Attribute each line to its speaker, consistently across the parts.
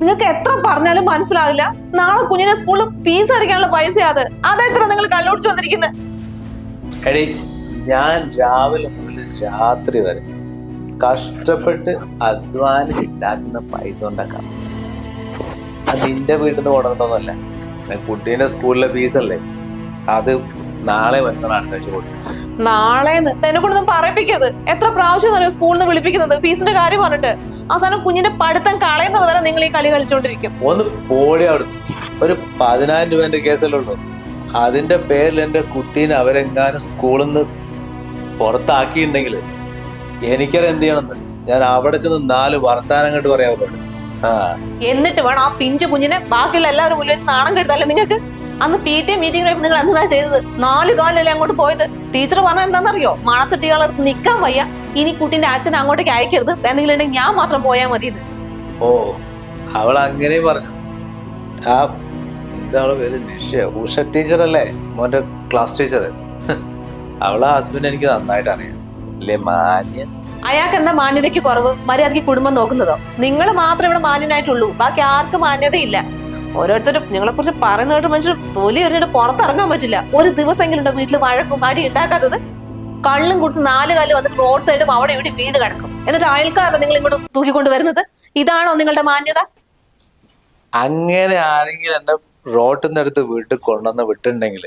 Speaker 1: നിങ്ങൾക്ക് എത്ര പറഞ്ഞാലും മനസ്സിലാവില്ല. നാളെ കുഞ്ഞിനെ സ്കൂളിൽ ഫീസ് അടയ്ക്കാനുള്ള പൈസ അത്. അതെത്ര നിങ്ങൾ കള്ളോടിച്ച് വന്നിരിക്കുന്നത്
Speaker 2: ഞാൻ രാവിലെ മുതൽ രാത്രി വരെ കഷ്ടപ്പെട്ട് അധ്വാനിച്ചുണ്ടാക്കുന്ന പൈസ ഉണ്ടാക്കാം അത് നിന്റെ വീട്ടിൽ നിന്ന് കൊണ്ടുവന്നതല്ല കുട്ടീന്റെ സ്കൂളിലെ ഫീസല്ലേ അത് നാളെ മറ്റന്നാൾ അടുത്ത ആഴ്ച കൊടുക്കും.
Speaker 1: നാളെ എന്നെ കൊണ്ടൊന്നും പറയിപ്പിക്കരുത്. എത്ര പ്രാവശ്യം തന്നെ സ്കൂളിൽ നിന്ന് വിളിപ്പിക്കുന്നത്? ഫീസിന്റെ കാര്യം പറഞ്ഞിട്ട്. അവസാനം കുഞ്ഞിന്റെ പഠിത്തം കളയുന്നത് വരെ നിങ്ങൾ ഈ കളി കളിച്ചുകൊണ്ടിരിക്കും
Speaker 2: ഒന്ന് പോടി അവിടുന്ന് ഒരു പതിനായിരം രൂപന്റെ കേസല്ലുള്ളൂ അതിന്റെ പേരിൽ എന്റെ കുട്ടീനെ അവരെങ്ങാനും സ്കൂളിൽ നിന്ന് പുറത്താക്കിയിട്ടുണ്ടെങ്കിൽ എനിക്കറിയാം എന്ത് ചെയ്യണമെന്ന്? ഞാൻ അവിടെ ചെന്ന് നാല് വർത്താനം അങ്ങോട്ട് പറയാവുള്ളൂ
Speaker 1: എന്നിട്ട് വേണം ആ പിഞ്ചു കുഞ്ഞിനെ ബാക്കിയുള്ള എല്ലാവരും മുന്നിൽ വെച്ച് നാണം കെടുത്താലേ നിങ്ങൾക്ക്? അന്ന് പി ടി മീറ്റിംഗ് നിങ്ങൾ എന്താ ചെയ്തത്? നാല് കാലിലല്ലേ അങ്ങോട്ട് പോയത്. ടീച്ചർ പറഞ്ഞ എന്താണെന്നറിയോ? മണത്തട്ടികളടുത്ത് നിൽക്കാൻ വയ്യ. ഇനി കുട്ടിന്റെ അച്ഛൻ അങ്ങോട്ടേക്ക് അയക്കരുത്. എന്തെങ്കിലും ഉണ്ടെങ്കിൽ ഞാൻ മാത്രം പോയാൽ മതി
Speaker 2: ഓ അവൾ അങ്ങനെ പറഞ്ഞു. ആ അവളെ പേര്? ഉഷ ടീച്ചർ അല്ലേ? മോന്റെ ക്ലാസ് ടീച്ചർ അവളെ ഹസ്ബൻഡ് എനിക്ക് നന്നായിട്ട് അറിയാം. അല്ലേ
Speaker 1: അയാൾക്ക് എന്താ മാന്യതയ്ക്ക് കുറവ്? മര്യാദയ്ക്ക് കുടുംബം നോക്കുന്നതോ? നിങ്ങൾ മാത്രം ഇവിടെ മാന്യനായിട്ടുള്ളൂ. ബാക്കി ആർക്കും മാന്യതയില്ല. ഓരോരുത്തരും നിങ്ങളെ കുറിച്ച് പറയുന്നതായിട്ട് മനുഷ്യർ തൊലി എറിഞ്ഞിട്ട് പുറത്തിറങ്ങാൻ പറ്റില്ല. ഒരു ദിവസമെങ്കിലും വീട്ടിൽ വഴക്കും അടി ഉണ്ടാക്കാത്തത്? കള്ളും കുടിച്ച് നാല് കാലം വന്നിട്ട് റോഡ് സൈഡും അവിടെ ഇവിടെ വീട് കിടക്കും. എന്നിട്ട് അയൽക്കാരനെ നിങ്ങൾ ഇങ്ങോട്ട് തൂക്കിക്കൊണ്ട് വരുന്നത് ഇതാണോ നിങ്ങളുടെ മാന്യത?
Speaker 2: അങ്ങനെ ആരെങ്കിലും എന്റെ റോട്ടിൽ നിന്ന് എടുത്ത് വീട്ടിൽ കൊണ്ടുവന്ന് വിട്ടുണ്ടെങ്കിൽ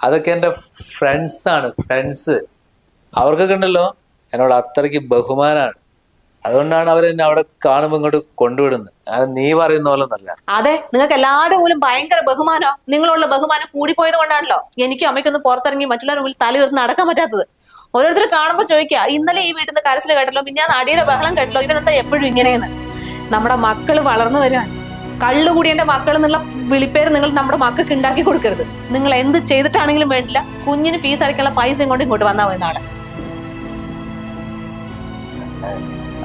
Speaker 2: അതൊക്കെ എന്റെ ഫ്രണ്ട്സ് ആണ്. ഫ്രണ്ട്സ് അവർക്കൊക്കെ ഉണ്ടല്ലോ എന്നോട് അത്രയ്ക്ക് ബഹുമാനാണ് അതുകൊണ്ടാണ് അവർ എന്നെ അവിടെ കാണുമ്പോൾ ഇങ്ങോട്ട് കൊണ്ടുവിടുന്നത്. നീ പറയുന്ന പോലെ നല്ല
Speaker 1: അതെ നിങ്ങൾക്ക് എല്ലാവരുടെ പോലും ഭയങ്കര ബഹുമാനോ നിങ്ങളുള്ള ബഹുമാനം കൂടിപ്പോയത് കൊണ്ടാണല്ലോ എനിക്കും അമ്മയ്ക്കൊന്ന് പുറത്തിറങ്ങി മറ്റുള്ളവരുടെ മുമ്പിൽ തല നടക്കാൻ പറ്റാത്തത്. ഓരോരുത്തർ കാണുമ്പോൾ ചോദിക്കുക ഇന്നലെ ഈ വീട്ടിൽ നിന്ന് കരച്ചിൽ കേട്ടല്ലോ? പിന്നെ അടിയുടെ ബഹളം കേട്ടല്ലോ? ഇവനെന്താ എപ്പോഴും ഇങ്ങനെയെന്ന്? നമ്മുടെ മക്കൾ വളർന്നു വരികയാണ് കള്ളുകൂടിയന്റെ മക്കൾ എന്നുള്ള വിളിപ്പേര് നിങ്ങൾ നമ്മുടെ മക്കൾക്ക് ഉണ്ടാക്കി കൊടുക്കരുത്. നിങ്ങൾ എന്ത് ചെയ്തിട്ടാണെങ്കിലും വേണ്ടില്ല. കുഞ്ഞിന് ഫീസ് അടയ്ക്കാനുള്ള പൈസയും കൊണ്ട് ഇങ്ങോട്ട് വന്നാൽ മതി നാളെ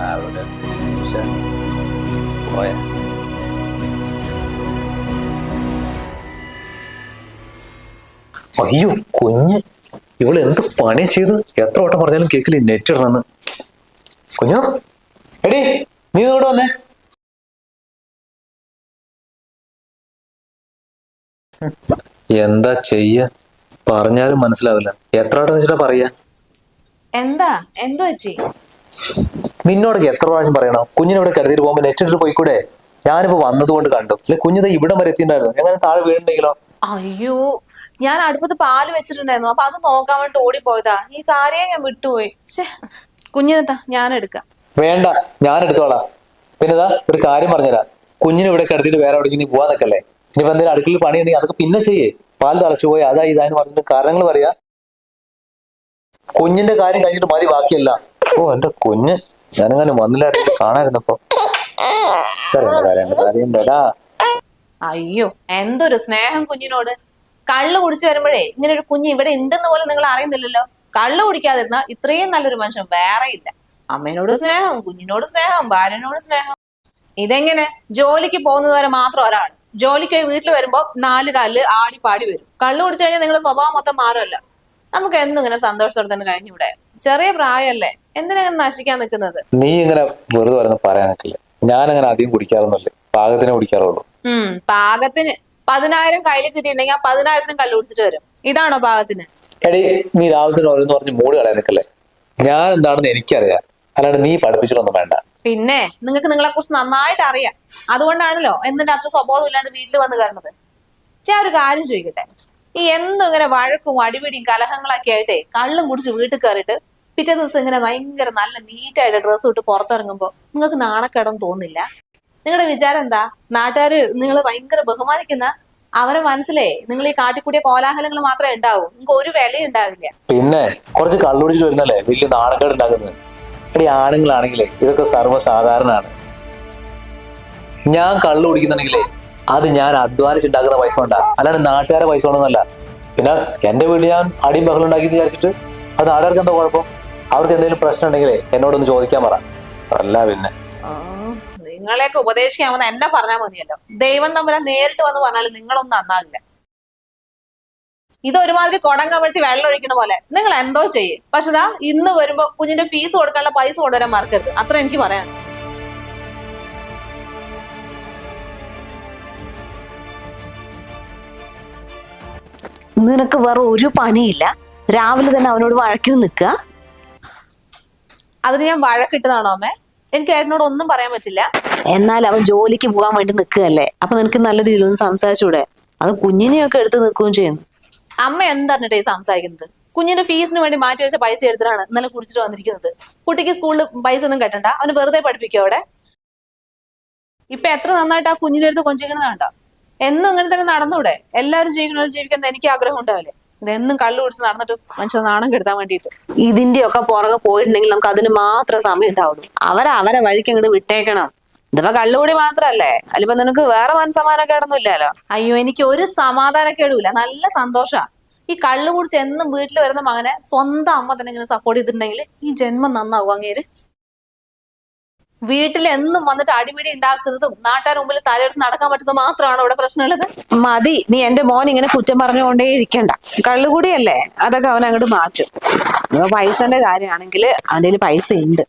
Speaker 2: അവിടെ പക്ഷെ പോയ
Speaker 3: അയ്യോ കുഞ്ഞ്. ഇവൾ എന്ത് പണി ചെയ്ത് എത്ര വട്ടം പറഞ്ഞാലും കേക്കിൽ നെറ്റ് ഇടണമെന്ന്. കുഞ്ഞു? എടി നീ ഇവിടെ വന്നേ? എന്താ ചെയ്യ? പറഞ്ഞാലും മനസ്സിലാവില്ല. എത്ര വട്ടം വെച്ചിട്ടാ പറയാ?
Speaker 1: എന്താ? എന്തോ
Speaker 3: നിന്നോടൊക്കെ എത്ര പ്രാവശ്യം പറയണം? കുഞ്ഞിനെ ഇവിടെ കിടത്തിട്ട് പോകുമ്പോൾ നെറ്റിട്ട് പോയിക്കൂടെ? ഞാനിപ്പോ വന്നതുകൊണ്ട് കണ്ടു. അല്ലെ കുഞ്ഞിത് ഇവിടം വരെ എത്തിണ്ടായിരുന്നു എങ്ങനെ താഴെ വീഴുണ്ടെങ്കിലോ
Speaker 1: അയ്യോ ഞാൻ അടുപ്പത്ത് പാൽ വെച്ചിട്ടുണ്ടായിരുന്നു. അപ്പൊ അത് നോക്കാൻ വേണ്ടി ഓടിപ്പോയതാ. ഈ കാര്യം ഞാൻ വിട്ടുപോയി. കുഞ്ഞിനെത്താ ഞാൻ എടുക്കാം.
Speaker 3: വേണ്ട ഞാൻ എടുത്തോളാം. പിന്നെതാ ഒരു കാര്യം പറഞ്ഞുതരാം. കുഞ്ഞിനെ ഇവിടെ കിടത്തിയിട്ട് വേറെ എവിടേക്ക് നീ പോവാൻ നിൽക്കല്ലേ? ഇനിയിപ്പോ എന്തെങ്കിലും അടുക്കളയിൽ പണിയുണ്ടെങ്കിൽ അതൊക്കെ പിന്നെ ചെയ്യേ. പാൽ തളച്ചു പോയി അതാ ഇതാന്ന് പറഞ്ഞിട്ട് കാരണങ്ങൾ പറയാ. കുഞ്ഞിന്റെ കാര്യം കഴിഞ്ഞിട്ട് മതി ബാക്കിയല്ല. ഓ എന്റെ കുഞ്ഞ്. ഞാനങ്ങനെ വന്നില്ലായിരുന്നു കാണായിരുന്നപ്പോ.
Speaker 1: അയ്യോ എന്തൊരു സ്നേഹം കുഞ്ഞിനോട്. കള്ളു കുടിച്ചു വരുമ്പോഴേ ഇങ്ങനെ ഒരു കുഞ്ഞ് ഇവിടെ ഉണ്ടെന്ന് പോലും നിങ്ങൾ അറിയുന്നില്ലല്ലോ. കള്ളു കുടിക്കാതിരുന്ന ഇത്രയും നല്ലൊരു മനുഷ്യൻ വേറെ ഇല്ല. അമ്മേനോട് സ്നേഹം കുഞ്ഞിനോട് സ്നേഹം ഭാര്യനോട് സ്നേഹം. ഇതെങ്ങനെ? ജോലിക്ക് പോകുന്നത് വരെ മാത്രം ഒരാൾ. ജോലിക്ക് വീട്ടിൽ വരുമ്പോ നാല് കാലിൽ ആടി പാടി വരും. കള്ളു കുടിച്ചു കഴിഞ്ഞാൽ നിങ്ങളുടെ സ്വഭാവം മൊത്തം മാറുമല്ലോ. നമുക്ക് എന്തിങ്ങനെ സന്തോഷത്തോടെ തന്നെ കഴിഞ്ഞൂടെ ചെറിയ പ്രായമല്ലേ? എന്തിനാ നശിക്കാൻ നിൽക്കുന്നത്?
Speaker 3: നീ ഇങ്ങനെ വെറുതെ പറയുന്ന പറയാൻ നിൽക്കില്ല. ഞാൻ അങ്ങനെ അധികം കുടിക്കാറൊന്നുമില്ല. പാകത്തിന് കുടിക്കാറുള്ളൂ.
Speaker 1: ഉം. പാകത്തിന് പതിനായിരം കയ്യിൽ കിട്ടിയിട്ടുണ്ടെങ്കിൽ ആ പതിനായിരത്തിനും കള്ളു കുടിച്ചിട്ട് വരും. ഇതാണോ പാകത്തിന്?
Speaker 3: എടി നീ രാവിലെ ഓരോന്ന് പറഞ്ഞ് മൂട് കളയാൻ നിൽക്കല്ലേ? ഞാൻ എന്താണെന്ന് എനിക്കറിയാം. അല്ലാണ്ട് നീ പഠിപ്പിച്ചിട്ടൊന്നും വേണ്ട.
Speaker 1: പിന്നെ നിങ്ങൾക്ക് നിങ്ങളെ കുറിച്ച് നന്നായിട്ട് അറിയാം. അതുകൊണ്ടാണല്ലോ എന്തിന്റെ അത്ര സ്വഭാവം ഇല്ലാണ്ട് വീട്ടിൽ വന്ന് കയറുന്നത്? ഞാൻ ഒരു കാര്യം ചോദിക്കട്ടെ. ഈ എന്നും ഇങ്ങനെ വഴക്കും അടിപിടിയും കലഹങ്ങളൊക്കെ ആയിട്ടേ കള്ളും കുടിച്ച് വീട്ടിൽ കയറിയിട്ട് പിറ്റേ ദിവസം ഇങ്ങനെ ഭയങ്കര നല്ല നീറ്റായിട്ട് ഡ്രസ്സ് ഇട്ട് പുറത്തിറങ്ങുമ്പോ നിങ്ങൾക്ക് നാണക്കേടം തോന്നില്ല. നിങ്ങളുടെ വിചാരം എന്താ? നാട്ടുകാര് നിങ്ങൾ ഭയങ്കര ബഹുമാനിക്കുന്ന അവരെ മനസ്സിലേ നിങ്ങൾ ഈ കാട്ടിക്കൂടിയ കോലാഹലങ്ങൾ മാത്രമേ ഉണ്ടാവൂ. നിങ്ങൾക്ക് ഒരു വിലയും ഉണ്ടാവില്ല.
Speaker 3: പിന്നെ കുറച്ച് കള്ളുടിച്ചിട്ട് വരുന്നല്ലേ? വലിയ നാണക്കേട് ഉണ്ടാക്കുന്നത്. എടി ആണുങ്ങളാണെങ്കിലേ ഇതൊക്കെ സർവസാധാരണമാണ്. ഞാൻ കള്ളു കുടിക്കുന്നുണ്ടെങ്കിലേ അത് ഞാൻ അധ്വാനിച്ചുണ്ടാക്കുന്ന പൈസ കൊണ്ടാ. അല്ലാണ്ട് നാട്ടുകാരെ പൈസ കൊണ്ടൊന്നല്ല പിന്നെ എന്റെ വീട്ടിൽ ഞാൻ അടിയും ബഹളം ഉണ്ടാക്കി വിചാരിച്ചിട്ട് അത് നാട്ടുകാർക്ക് എന്താ കുഴപ്പം? അവർക്ക് എന്തെങ്കിലും പ്രശ്നം ഉണ്ടെങ്കിൽ എന്നോടൊന്ന് ചോദിക്കാൻ പറ. അല്ല പിന്നെ.
Speaker 1: നിങ്ങളെയൊക്കെ ഉപദേശിക്കാമെന്ന് എന്നെ പറഞ്ഞാൽ മതിയല്ലോ. ദൈവം തമ്പുരാൻ നേരിട്ട് വന്ന് പറഞ്ഞാൽ നിങ്ങളൊന്നും നന്നാകില്ല ഇത് ഒരുമാതിരി കുടം കമിഴ്ത്തി വെള്ളം ഒഴിക്കണ പോലെ നിങ്ങൾ എന്തോ ചെയ്യും. പക്ഷെ ദാ ഇന്ന് വരുമ്പോ കുഞ്ഞിന്റെ ഫീസ് കൊടുക്കാനുള്ള പൈസ കൊണ്ടുവരാൻ മറക്കരുത്. അത്ര എനിക്ക് പറയാൻ
Speaker 4: നിനക്ക് വേറെ ഒരു പണിയില്ല. രാവിലെ തന്നെ അവനോട് വഴക്കിന് നിൽക്കുക.
Speaker 1: അതിന് ഞാൻ വഴക്കിട്ടതാണോ അമ്മേ? എനിക്ക് ഏട്ടനോട് ഒന്നും പറയാൻ പറ്റില്ല.
Speaker 4: എന്നാൽ അവൻ ജോലിക്ക് പോകാൻ വേണ്ടി നിൽക്കുകയല്ലേ? അപ്പൊ നിനക്ക് നല്ല രീതിയിൽ ഒന്ന് സംസാരിച്ചൂടെ അത് കുഞ്ഞിനെയൊക്കെ എടുത്ത് നിൽക്കുകയും ചെയ്യുന്നു.
Speaker 1: അമ്മ എന്തറിഞ്ഞിട്ടേ ഈ സംസാരിക്കുന്നത്? കുഞ്ഞിന്റെ ഫീസിന് വേണ്ടി മാറ്റി വെച്ച പൈസ എടുത്തിട്ടാണ് ഇന്നലെ കുടിച്ചിട്ട് വന്നിരിക്കുന്നത്. കുട്ടിക്ക് സ്കൂളിൽ പൈസ ഒന്നും കെട്ടണ്ട. അവന് വെറുതെ പഠിപ്പിക്കും അവിടെ? ഇപ്പൊ എത്ര നന്നായിട്ട് ആ കുഞ്ഞിനെടുത്ത് കൊഞ്ചിക്കണതാണ്ടോ? എന്നും ഇങ്ങനെ തന്നെ നടന്നൂടെ? എല്ലാവരും ജീവിക്കണോ ജീവിക്കണം എനിക്ക് ആഗ്രഹം ഉണ്ടാവില്ലേ? ഇതെന്നും കള്ളു കുടിച്ച് നടന്നിട്ട് മനുഷ്യൻ നാണം കെടുത്താൻ വേണ്ടിയിട്ട്.
Speaker 4: ഇതിന്റെ ഒക്കെ പുറകെ പോയിട്ടുണ്ടെങ്കിൽ നമുക്ക് അതിന് മാത്രം സമയം ഉണ്ടാവുള്ളൂ. അവരെ അവരെ വഴിക്ക് അങ്ങോട്ട് വിട്ടേക്കണം. ഇതിപ്പോ കള്ളുകൂടി മാത്രല്ലേ? അതിലിപ്പോ നിനക്ക് വേറെ മനസ്സമാനക്കേടൊന്നും ഇല്ലല്ലോ.
Speaker 1: അയ്യോ എനിക്ക് ഒരു സമാധാനക്കേടുമില്ല. നല്ല സന്തോഷാ. ഈ കള്ളു കുടിച്ച് എന്നും വീട്ടിൽ വരുന്ന മകനെ സ്വന്തം അമ്മ തന്നെ ഇങ്ങനെ സപ്പോർട്ട് ചെയ്തിട്ടുണ്ടെങ്കിൽ ഈ ജന്മം നന്നാവും അങ്ങേര്. വീട്ടിൽ എന്നും വന്നിട്ട് അടിപിടി ഉണ്ടാക്കുന്നതും നാട്ടാൻ മുമ്പിൽ തലയെടുത്ത് നടക്കാൻ പറ്റുന്നത് മാത്രമാണ് ഇവിടെ പ്രശ്നമുള്ളത്?
Speaker 4: മതി. നീ എന്റെ മോൻ ഇങ്ങനെ കുറ്റം പറഞ്ഞുകൊണ്ടേ ഇരിക്കണ്ട. കള്ളുകൂടിയല്ലേ? അതൊക്കെ അവൻ അങ്ങോട്ട് മാറ്റും. ഇപ്പൊ പൈസന്റെ കാര്യമാണെങ്കിൽ അവന്റെ പൈസ ഉണ്ട്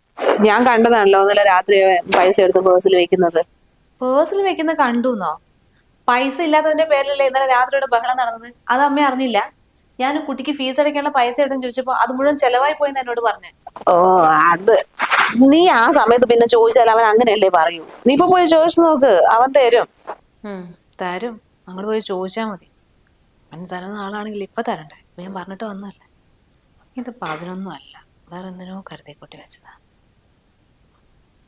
Speaker 4: ഞാൻ കണ്ടതാണല്ലോ ഇന്നലെ രാത്രി പൈസ എടുത്ത് പേഴ്സിൽ വെക്കുന്നത്.
Speaker 1: പേഴ്സിൽ വെക്കുന്ന കണ്ടുന്നോ? പൈസ ഇല്ലാത്തതിന്റെ പേരിലല്ലേ ഇന്നലെ രാത്രിയുടെ ബഹളം നടന്നത്? അത് അമ്മ അറിഞ്ഞില്ല. ഞാൻ കുട്ടിക്ക് ഫീസ് അടയ്ക്കാനുള്ള പൈസ എവിടെ ചോദിച്ചപ്പോ അത് മുഴുവൻ ചെലവായി പോയെന്ന് എന്നോട് പറഞ്ഞു.
Speaker 4: ഓ അത് നീ ആ സമയത്ത് പിന്നെ ചോദിച്ചാൽ അവൻ അങ്ങനെയല്ലേ പറയൂ. നീ ഇപ്പൊ പോയി ചോദിച്ചു നോക്ക് അവൻ തരും.
Speaker 1: തരും. അങ്ങോട്ട് പോയി ചോദിച്ചാ മതി. അവൻ തരുന്ന ആളാണെങ്കിൽ ഇപ്പൊ തരണ്ടേ? ഞാൻ പറഞ്ഞിട്ട് വന്നല്ലേ ഇത് പതിനൊന്നും അല്ല. വേറെ എന്തിനോ കരുതി കൂട്ടി വെച്ചതാ.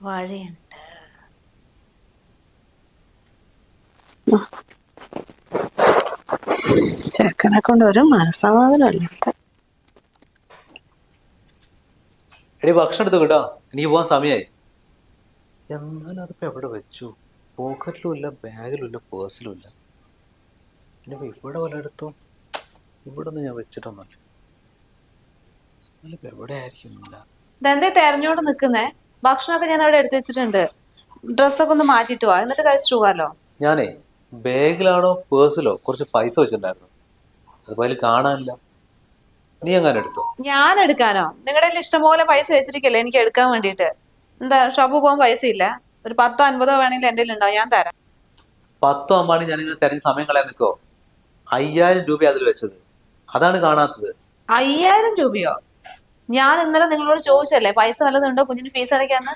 Speaker 1: വഴിയുണ്ട്.
Speaker 4: ചെക്കനെ കൊണ്ട് ഒരു മനസ്സമാധാനമല്ല.
Speaker 2: എടി ഭക്ഷണം എടുത്തു കേട്ടോ? എനിക്ക് പോകാൻ സമയായി. എന്നാലും അതിപ്പോ എവിടെ വെച്ചു? പോക്കറ്റിലും ഇല്ല ബാഗിലും ഇല്ല പേഴ്സിലും ഇല്ല. ഇനിയിപ്പോ ഇവിടെ വല്ലയിടത്തും ഇവിടെ ഒന്നും ഞാൻ വെച്ചിട്ടൊന്നല്ല എന്നാലും എവിടെ ആയിരിക്കും
Speaker 1: ഇതെന്തേ തെരഞ്ഞോണ്ട് നിക്കുന്നേ? ഭക്ഷണമൊക്കെ ഞാൻ അവിടെ എടുത്തു വെച്ചിട്ടുണ്ട്. ഡ്രസ്സൊക്കെ ഒന്ന് മാറ്റിയിട്ട് വാ. എന്നിട്ട് കഴിച്ചിട്ട് പോകാലോ?
Speaker 2: ഞാനേ ബാഗിലാണോ പേഴ്സിലോ? കുറച്ച് പൈസ വെച്ചിട്ടുണ്ടായിരുന്നു. അതിപ്പോ അതിൽ കാണാനില്ല. നീ എങ്ങനെ എടുത്തോ?
Speaker 1: ഞാൻ എടുക്കാനോ? നിങ്ങളുടെ ഇഷ്ടംപോലെ പൈസ വെച്ചിരിക്കല്ലേ എനിക്ക് എടുക്കാൻ വേണ്ടിട്ട് എന്താ ഷോപ്പിൽ പോകാൻ പൈസ ഇല്ല? ഒരു പത്തോ അൻപതോ വേണമെങ്കിൽ എന്റെ ഉണ്ടാവും ഞാൻ തരാം.
Speaker 2: പത്തോ അമ്പാണ് ഞാൻ ഇങ്ങനെ തെരഞ്ഞ സമയം കളയാൻ നിൽക്കോ അയ്യായിരം രൂപ അതിൽ വെച്ചത്. അതാണ് കാണാത്തത്.
Speaker 1: അയ്യായിരം രൂപയോ? ഞാൻ ഇന്നലെ നിങ്ങളോട് ചോദിച്ചല്ലേ പൈസ വല്ലതുണ്ടോ കുഞ്ഞിന് ഫീസ് അടയ്ക്കാന്ന്?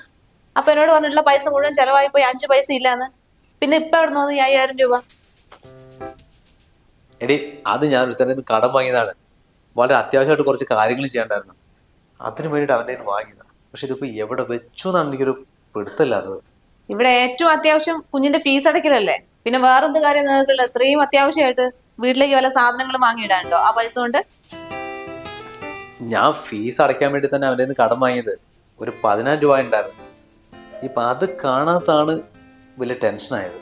Speaker 1: അപ്പൊ എന്നോട് പറഞ്ഞിട്ടുള്ള പൈസ മുഴുവൻ ചെലവായി പോയി അഞ്ച് പൈസ ഇല്ലാന്ന്. പിന്നെ ഇപ്പൊ എവിടെ നിന്ന് ഈ അയ്യായിരം രൂപ.
Speaker 2: എടി അത് ഞാൻ ഒരുത്തന്നെ കടം വാങ്ങിയതാണ്. വളരെ അത്യാവശ്യമായിട്ട് കുറച്ച് കാര്യങ്ങൾ ചെയ്യണ്ടായിരുന്നു. അതിനു വേണ്ടിയിട്ട് അവന്റെ കയ്യിൽ വാങ്ങിയതാണ് പക്ഷെ ഇതിപ്പോ എവിടെ വെച്ചു എന്നാണ് എനിക്കൊരു പിടുത്തല്ലാത്തത്
Speaker 1: ഇവിടെ ഏറ്റവും അത്യാവശ്യം കുഞ്ഞിന്റെ ഫീസ് അടയ്ക്കലല്ലേ? പിന്നെ വേറെന്ത് കാര്യം നിങ്ങൾക്കുള്ള? ഇത്രയും അത്യാവശ്യമായിട്ട് വീട്ടിലേക്ക് വല്ല സാധനങ്ങൾ വാങ്ങിയിടാനുണ്ടോ? ആ പൈസ കൊണ്ട്?
Speaker 2: ഞാൻ ഫീസ് അടയ്ക്കാൻ വേണ്ടി തന്നെ അവന്റെ കടം വാങ്ങിയത്. ഒരു പതിനായിരം രൂപ ഉണ്ടായിരുന്നു. ഇപ്പൊ അത് കാണാത്താണ് വലിയ ടെൻഷനായത്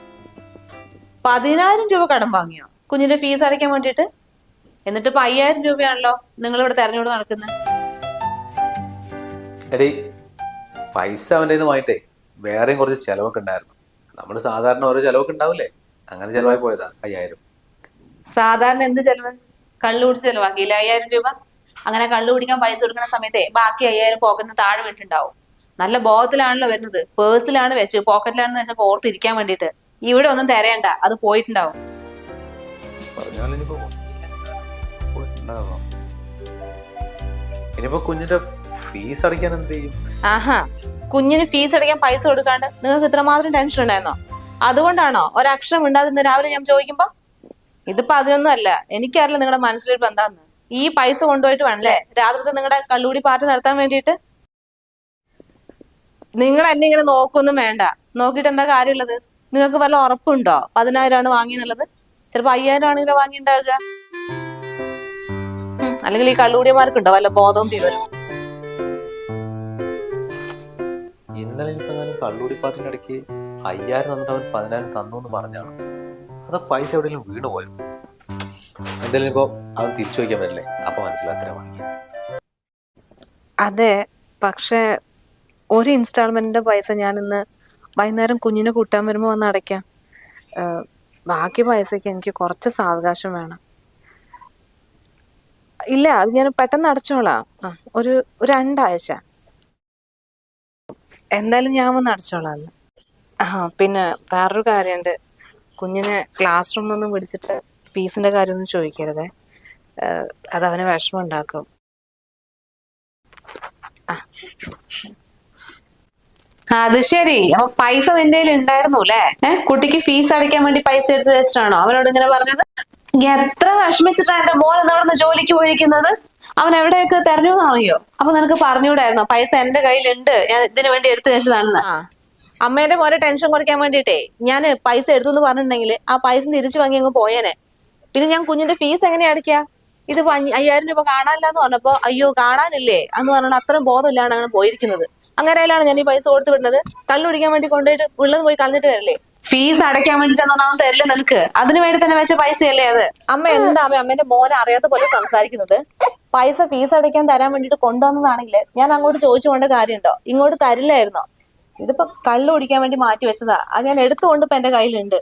Speaker 1: പതിനായിരം രൂപ കടം വാങ്ങിയോ? കുഞ്ഞിന്റെ ഫീസ് അടയ്ക്കാൻ വേണ്ടിട്ട് എന്നിട്ട് ഇപ്പൊ അയ്യായിരം രൂപയാണല്ലോ നിങ്ങൾ ഇവിടെ തെരഞ്ഞെടുപ്പ് നടക്കുന്നത്
Speaker 2: എടി പൈസ അവന്റെ വാങ്ങിട്ടേ വേറെയും കുറച്ച് ചിലവൊക്കെ ഉണ്ടായിരുന്നു. നമ്മൾ സാധാരണ ഓരോ ചിലവൊക്കെ ഉണ്ടാവില്ലേ? അങ്ങനെ ചിലവായി പോയതാ അയ്യായിരം.
Speaker 1: സാധാരണ എന്ത് ചെലവ്? കള്ളു കുടിച്ച് ചെലവാക്കിയില്ല അയ്യായിരം രൂപ? അങ്ങനെ കള്ളു കുടിക്കാൻ പൈസ കൊടുക്കുന്ന സമയത്തെ ബാക്കി അയ്യായിരം പോക്കറ്റിന് താഴെ വീട്ടുണ്ടാവും നല്ല ബോധത്തിലാണല്ലോ വരുന്നത്. പേഴ്സിലാണ് വെച്ച് പോക്കറ്റിലാണെന്ന് വെച്ചപ്പോ ഓർത്തിരിക്കാൻ വേണ്ടിട്ട് ഇവിടെ ഒന്നും തരേണ്ട അത് പോയിട്ടുണ്ടാവും.
Speaker 2: ഇനിയിപ്പോ കുഞ്ഞിന്റെ ഫീസ് അടയ്ക്കാൻ എന്ത് ചെയ്യും?
Speaker 1: ആഹാ. കുഞ്ഞിന് ഫീസ് അടയ്ക്കാൻ പൈസ കൊടുക്കാണ്ട് നിങ്ങൾക്ക് ഇത്രമാത്രം ടെൻഷൻ ഉണ്ടായിരുന്നോ? അതുകൊണ്ടാണോ ഒരക്ഷരം ഉണ്ടാകുന്ന രാവിലെ ഞാൻ ചോദിക്കുമ്പോ ഇതിപ്പോ അതിനൊന്നും അല്ല. എനിക്കറിയില്ല നിങ്ങളുടെ മനസ്സിലിപ്പോ എന്താന്ന് ഈ പൈസ കൊണ്ടുപോയിട്ട് വേണല്ലേ? രാത്രിത്തെ നിങ്ങളുടെ കള്ളൂടി പാർട്ടി നടത്താൻ വേണ്ടിയിട്ട് നിങ്ങൾ എന്നെ ഇങ്ങനെ നോക്കൊന്നും വേണ്ട. നോക്കിട്ട് എന്താ കാര്യമുള്ളത്? നിങ്ങൾക്ക് വല്ല ഉറപ്പുണ്ടോ? പതിനായിരമാണ് വാങ്ങിയെന്നുള്ളത്. ചിലപ്പോ അയ്യായിരം ആണെങ്കിലും വാങ്ങിണ്ടാകുക അല്ലെങ്കിൽ ഈ കള്ളുകൂടിയമാർക്കുണ്ടോ വല്ല ബോധവും വിവരവും
Speaker 2: ഇന്നലെ ഇടയ്ക്ക് അയ്യായിരം തന്നിട്ട് അവൻ പതിനായിരം തന്നു എന്ന് പറഞ്ഞാണ്. അത് പൈസ എവിടെയെങ്കിലും വീണ് പോയോ? എന്തായാലും ഇപ്പോ അവൻ തിരിച്ചു വയ്ക്കാൻ പറ്റില്ലേ അപ്പൊ മനസ്സിലാത്ര വാങ്ങി
Speaker 1: അതെ പക്ഷേ ഒരു ഇൻസ്റ്റാൾമെന്റിന്റെ പൈസ ഞാൻ ഇന്ന് വൈകുന്നേരം കുഞ്ഞിനെ കൂട്ടാൻ വരുമ്പോൾ വന്ന് അടയ്ക്കാം. ബാക്കി പൈസക്ക് എനിക്ക് കുറച്ച് സാവകാശം വേണം. ഇല്ല അത് ഞാൻ പെട്ടെന്ന് അടച്ചോളാം. ഒരു രണ്ടാഴ്ച. എന്തായാലും ഞാൻ വന്ന് അടച്ചോളാം ആ പിന്നെ വേറൊരു കാര്യമുണ്ട് കുഞ്ഞിനെ ക്ലാസ് റൂമിൽ നിന്നും വിളിച്ചിട്ട് ഫീസിന്റെ കാര്യമൊന്നും ചോദിക്കരുതേ.
Speaker 4: അതവന് വിഷമം ഉണ്ടാക്കും. ആ. അത് ശരി. അപ്പൊ പൈസ നിന്റെ കയ്യിൽ ഉണ്ടായിരുന്നു അല്ലേ? കുട്ടിക്ക് ഫീസ് അടയ്ക്കാൻ വേണ്ടി പൈസ എടുത്ത് വെച്ചിട്ടാണോ അവനോട് ഇങ്ങനെ പറഞ്ഞത് എത്ര വിഷമിച്ചിട്ടാണ് എന്റെ മോൻ എന്നോടൊന്ന് ജോലിക്ക് പോയിരിക്കുന്നത്? അവൻ എവിടെയൊക്കെ തെരഞ്ഞു അറിയോ? അപ്പൊ നിനക്ക് പറഞ്ഞുകൂടായിരുന്നോ? പൈസ എന്റെ കയ്യിലുണ്ട്. ഞാൻ ഇതിനു വേണ്ടി എടുത്തു വെച്ചതാണെന്ന്.
Speaker 1: അമ്മേന്റെ മോനെ ടെൻഷൻ കുറയ്ക്കാൻ വേണ്ടിട്ടേ ഞാൻ പൈസ എടുത്തു എന്ന് പറഞ്ഞിട്ടുണ്ടെങ്കിൽ ആ പൈസ തിരിച്ചു വാങ്ങി അങ്ങ് പോയേനെ. പിന്നെ ഞാൻ കുഞ്ഞിന്റെ ഫീസ് എങ്ങനെ അടയ്ക്കാ? ഇത് അയ്യായിരം രൂപ കാണാനില്ല എന്ന് പറഞ്ഞപ്പോ അയ്യോ കാണാനില്ലേ? എന്ന് പറഞ്ഞാൽ അത്രയും ബോധമില്ലാണ് അങ്ങനെ പോയിരിക്കുന്നത്. അങ്ങനെയാണ് ഞാൻ ഈ പൈസ കൊടുത്തു വിടുന്നത്. കള്ളു കുടിക്കാൻ വേണ്ടി കൊണ്ടുപോയിട്ട് ഉള്ളത് പോയി കളഞ്ഞിട്ട് വരില്ലേ?
Speaker 4: ഫീസ് അടയ്ക്കാൻ വേണ്ടിട്ടൊന്നും തരില്ല നിനക്ക്. അതിനു വേണ്ടി തന്നെ വെച്ച പൈസയല്ലേ അത്?
Speaker 1: അമ്മ എന്താ അമ്മ അമ്മേന്റെ മോനെ അറിയാത്ത പോലെ സംസാരിക്കുന്നത്? പൈസ ഫീസ് അടയ്ക്കാൻ തരാൻ വേണ്ടിട്ട് കൊണ്ടുവന്നതാണെങ്കിൽ ഞാൻ അങ്ങോട്ട് ചോദിച്ചു കൊണ്ട കാര്യമുണ്ടോ? ഇങ്ങോട്ട് തരില്ലായിരുന്നോ? ഇതിപ്പോ കള്ളു കുടിക്കാൻ വേണ്ടി മാറ്റി വെച്ചതാ. അത് ഞാൻ എടുത്തുകൊണ്ട് ഇപ്പൊ എന്റെ കയ്യിലുണ്ട്.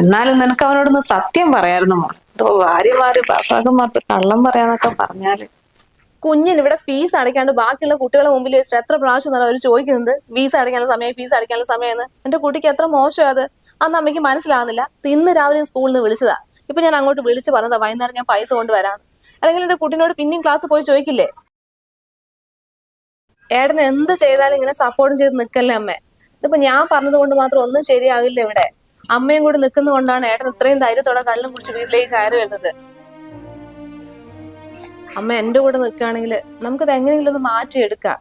Speaker 4: എന്നാലും നിനക്ക് അവനോടൊന്ന് സത്യം പറയായിരുന്നു മോൾ ഇതോ ഭാര്യമാര് ഭർത്താക്കന്മാർക്ക് കള്ളം പറയാന്നൊക്കെ പറഞ്ഞാൽ.
Speaker 1: കുഞ്ഞിന് ഇവിടെ ഫീസ് അടയ്ക്കാണ്ട് ബാക്കിയുള്ള കുട്ടികളെ മുമ്പിൽ വെച്ചിട്ട് എത്ര പ്രാവശ്യം അവർ ചോദിക്കുന്നത് ഫീസ് അടയ്ക്കാനുള്ള സമയം ഫീസ് അടയ്ക്കാനുള്ള സമയം എന്ന് എന്റെ കുട്ടിക്ക് എത്ര മോശം അത്? അന്ന് അമ്മയ്ക്ക് മനസ്സിലാകുന്നില്ല ഇന്ന് രാവിലെ സ്കൂളിൽ നിന്ന് വിളിച്ചതാ. ഇപ്പൊ ഞാൻ അങ്ങോട്ട് വിളിച്ച് പറഞ്ഞതാ വൈകുന്നേരം ഞാൻ പൈസ കൊണ്ടുവരാം അല്ലെങ്കിൽ എന്റെ കുട്ടിനോട് പിന്നെയും ക്ലാസ് പോയി ചോദിക്കില്ലേ? ഏട്ടൻ എന്ത് ചെയ്താലും ഇങ്ങനെ സപ്പോർട്ടും ചെയ്ത് നിൽക്കല്ലേ അമ്മേ? ഇതിപ്പോ ഞാൻ പറഞ്ഞത് കൊണ്ട് മാത്രം ഒന്നും ശരിയാകില്ല ഇവിടെ. അമ്മയും കൂടി നിൽക്കുന്നതുകൊണ്ടാണ് ഏട്ടൻ ഇത്രയും ധൈര്യത്തോടെ കള്ളും കുടിച്ച് വീട്ടിലേക്ക് കയറി വരുന്നത്. അമ്മ എന്റെ കൂടെ നിൽക്കുകയാണെങ്കിൽ നമുക്കത് എങ്ങനെയെങ്കിലും ഒന്ന് മാറ്റിയെടുക്കാം.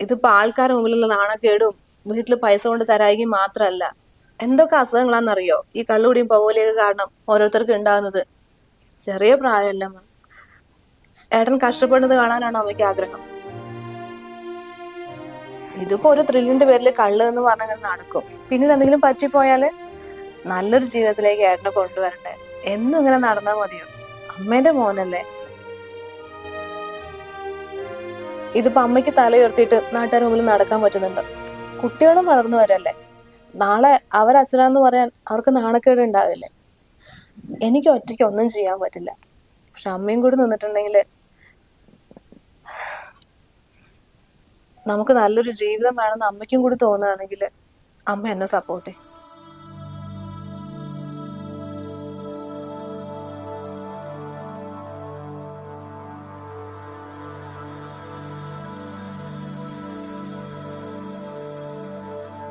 Speaker 1: ഇതിപ്പോ ആൾക്കാരുടെ മുമ്പിലുള്ള നാണക്കേടും വീട്ടിൽ പൈസ കൊണ്ട് തരായികയും മാത്രമല്ല എന്തൊക്കെ അസുഖങ്ങളാണെന്നറിയോ? ഈ കള്ളുകൂടിയും പുകവലിയൊക്കെ കാരണം ഓരോരുത്തർക്ക് ഉണ്ടാകുന്നത്. ചെറിയ പ്രായമല്ല അമ്മ. ഏട്ടൻ കഷ്ടപ്പെടുന്നത് കാണാനാണ് അമ്മയ്ക്ക് ആഗ്രഹം. ഇതിപ്പോ ഒരു ത്രില്ലിന്റെ പേരിൽ കള്ള് എന്ന് പറഞ്ഞാൽ നടക്കും. പിന്നീട് എന്തെങ്കിലും പറ്റിപ്പോയാൽ നല്ലൊരു ജീവിതത്തിലേക്ക് ഏട്ടനെ കൊണ്ടുവരണ്ടേ? എന്നും ഇങ്ങനെ നടന്നാൽ മതിയോ? അമ്മേന്റെ മോനല്ലേ? ഇതിപ്പോ അമ്മയ്ക്ക് തലയുയർത്തിയിട്ട് നാട്ടുകാർ മുമ്പിൽ നടക്കാൻ പറ്റുന്നുണ്ട്. കുട്ടികളും വളർന്നു വരല്ലേ? നാളെ അവരച്ഛനാന്ന് പറയാൻ അവർക്ക് നാണക്കേട് ഉണ്ടാവില്ലേ? എനിക്ക് ഒറ്റയ്ക്ക് ഒന്നും ചെയ്യാൻ പറ്റില്ല. പക്ഷെ അമ്മയും കൂടി നിന്നിട്ടുണ്ടെങ്കിൽ നമുക്ക് നല്ലൊരു ജീവിതം വേണമെന്ന് അമ്മയ്ക്കും കൂടി തോന്നുകയാണെങ്കിൽ അമ്മ എന്നെ സപ്പോർട്ട് ചെയ്യും.